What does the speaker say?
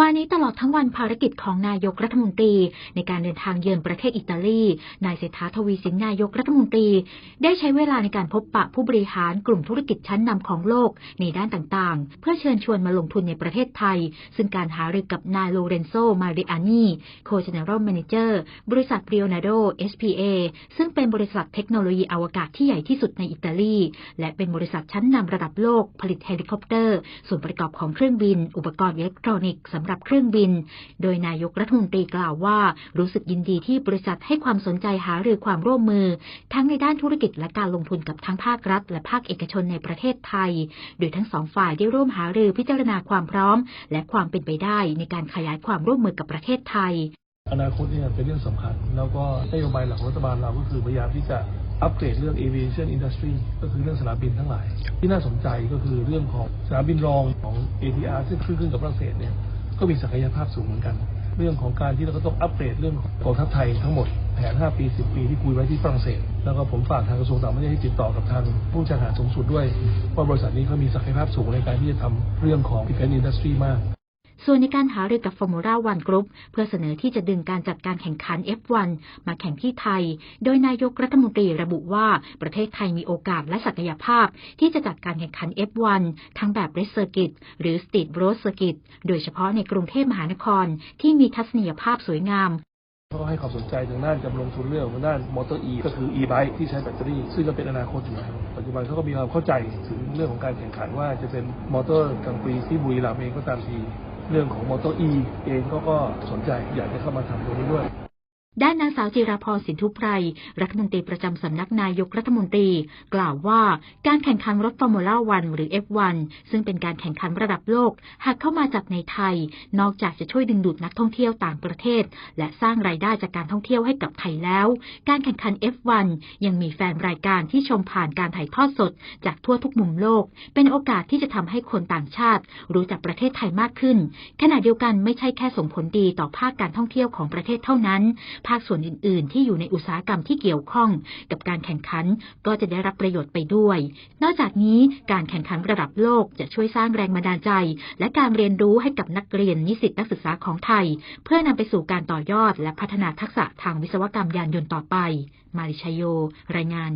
วันนี้ตลอดทั้งวันภารกิจของนายกรัฐมนตรี ในการเดินทางเยือนประเทศอิตาลี นายเศรษฐาทวีสินนายกรัฐมนตรี ได้ใช้เวลาในการพบปะผู้บริหารกลุ่มธุรกิจชั้นนำของโลกในด้านต่างๆ เพื่อเชิญชวนมาลงทุนในประเทศไทย ซึ่งการหารือกับนายโลเรนโซ มาริอานีโคเจเนอรัลแมเนเจอร์บริษัทเรียนาโด SPA ซึ่งเป็นบริษัทเทคโนโลยีอวกาศที่ใหญ่ที่สุดในอิตาลี และเป็นบริษัทชั้นนำระดับโลกผลิตเฮลิคอปเตอร์ ส่วนประกอบของเครื่องบิน อุปกรณ์อิเล็กทรอนิกส์ำหรับเครื่องบิน โดยนายกรัฐมนตรีกล่าวว่า รู้สึกยินดีที่บริษัทให้ความสนใจหารือความร่วมมือ ทั้งในด้านธุรกิจและการลงทุนกับทั้งภาครัฐ และภาคเอกชนในประเทศไทย โดยทั้งสองฝ่ายได้ร่วมหารือพิจารณาความพร้อม และความเป็นไปได้ในการขยายความร่วมมือกับประเทศไทยอนาคตเนี่ยเป็นเรื่องสำคัญ แล้วก็นโยบายหลักของรัฐบาลเราก็คือพยายามที่จะอัปเกรดเรื่อง aviation industry ก็คือเรื่องสนามบินทั้งหลาย ที่น่าสนใจก็คือเรื่องของสนามบินรองของ ATR ซึ่งขึ้นขึ้นกับฝรั่งเศสเนี่ย ก็มีศักยภาพสูงเหมือนกัน เรื่องของการที่เราก็ต้องอัปเกรดเรื่องของกองทัพไทยทั้งหมดแผน 5 ปี 10 ปีที่คุยไว้ที่ฝรั่งเศส แล้วก็ผมฝากทางกระทรวงต่างประเทศให้ติดต่อกับทางผู้จัดหาสูงสุดด้วย ว่าบริษัทนี้เขามีศักยภาพสูงในการที่จะทำเรื่องของ defense industry มาก ส่วนในการหารือกับฟอร์มูล่าวันกรุ๊ปเพื่อเสนอที่จะดึงการจัดการแข่งขัน F1 มาแข่งที่ไทย โดยนายกรัฐมนตรีระบุว่าประเทศไทยมีโอกาสและศักยภาพ ที่จะจัดการแข่งขัน F1 ทั้งแบบเรสเซอร์กิตหรือสตรีทโรสเซอร์กิตโดยเฉพาะในกรุงเทพมหานครที่มีทัศนียภาพสวยงามเขาก็ให้ความสนใจทางด้านการลงทุนเรื่องของด้านมอเตอร์อีก็คือ e-bike ที่ใช้แบตเตอรี่ ซึ่งก็เป็นอนาคตอยู่แล้วปัจจุบันเขาก็มีความเข้าใจถึงเรื่องของการแข่งขันว่าจะเป็นมอเตอร์กลางปีที่บุรีรัมย์เองก็ตามที เรื่องของมอเตอร์อีเองก็ก็สนใจอยากจะเข้ามาทำตรงนี้ด้วย ด้านนางสาวจิราพรสินทุพไพรรัฐมนตรีประจำสำนักนายกรัฐมนตรี กล่าวว่าการแข่งขันรถฟอร์มูล่าวันหรือ F1 ซึ่งเป็นการแข่งขันระดับโลก หากเข้ามาจัดในไทย นอกจากจะช่วยดึงดูดนักท่องเที่ยวต่างประเทศ และสร้างรายได้จากการท่องเที่ยวให้กับไทยแล้ว การแข่งขัน F1 ยังมีแฟนรายการที่ชมผ่านการถ่ายทอดสด จากทั่วทุกมุมโลก เป็นโอกาสที่จะทำให้คนต่างชาติ รู้จักประเทศไทยมากขึ้น ขณะเดียวกันไม่ใช่แค่ส่งผลดีต่อภาคการท่องเที่ยวของประเทศเท่านั้นภาคส่วนอื่น ๆ ที่อยู่ในอุตสาหกรรมที่เกี่ยวข้อง กับการแข่งขันก็จะได้รับประโยชน์ไปด้วย นอกจากนี้การแข่งขันระดับโลกจะช่วยสร้างแรงบันดาลใจ และการเรียนรู้ให้กับนักเรียนนิสิตนักศึกษาของไทย เพื่อนำไปสู่การต่อยอด และพัฒนาทักษะทางวิศวกรรมยานยนต์ต่อไป มาริชยโย รายงาน